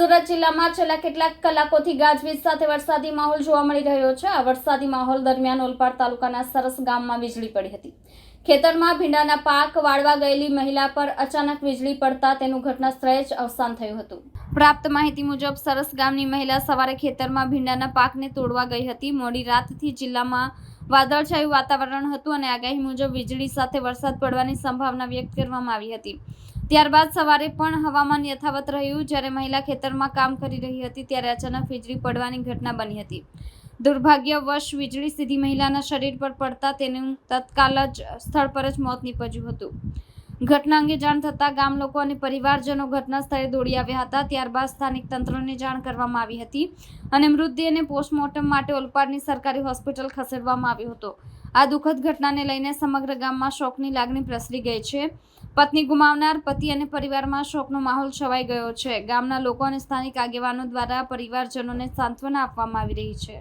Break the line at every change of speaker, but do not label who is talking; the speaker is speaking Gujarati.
સુરત જિલ્લામાં છેલ્લા કેટલાક કલાકોથી ગાજવીજ સાથે વરસાદી માહોલ જોવા મળી રહ્યો છે. આ વરસાદી માહોલ દરમિયાન ઓલપાડ તાલુકાના સરસ ગામમાં વીજળી પડી હતી. ખેતરમાં ભીંડાના પાક વાળવા ગયેલી મહિલા પર અચાનક વીજળી પડતા તેનું ઘટના સ્થળે જ અવસાન થયું હતું. પ્રાપ્ત માહિતી મુજબ, સરસ ગામની મહિલા સવારે ખેતરમાં ભીંડાના પાકને તોડવા ગઈ હતી. મોડી રાતથી જિલ્લામાં વાદળછાયું વાતાવરણ હતું અને આગાહી મુજબ વીજળી સાથે વરસાદ પડવાની સંભાવના વ્યક્ત કરવામાં આવી હતી. ત્યારબાદ સવારે પણ હવામાન યથાવત રહ્યું. જ્યારે મહિલા ખેતરમાં કામ કરી રહી હતી, ત્યારે અચાનક વીજળી પડવાની ઘટના બની હતી. દુર્ભાગ્યવશ વીજળી સીધી મહિલાના શરીર પર પડતા તેનું તત્કાલ જ સ્થળ પર જ મોત નીપજ્યું હતું. ઘટના અંગે જાણ થતાં ગામ લોકો અને પરિવારજનો ઘટના સ્થળે દોડી આવ્યા હતા. ત્યારબાદ સ્થાનિક તંત્રને જાણ કરવામાં આવી હતી અને મૃતદેહને પોસ્ટમોર્ટમ માટે ઓલપાડની સરકારી હોસ્પિટલ ખસેડવામાં આવ્યો હતો. આ દુઃખદ ઘટનાને લઈને સમગ્ર ગામમાં શોકની લાગણી પ્રસરી ગઈ છે. પત્ની ગુમાવનાર, પતિ અને પરિવારમાં શોકનો માહોલ છવાઈ ગયો છે. ગામના લોકો અને સ્થાનિક આગેવાનો દ્વારા પરિવારજનોને સાંત્વના આપવામાં આવી રહી છે.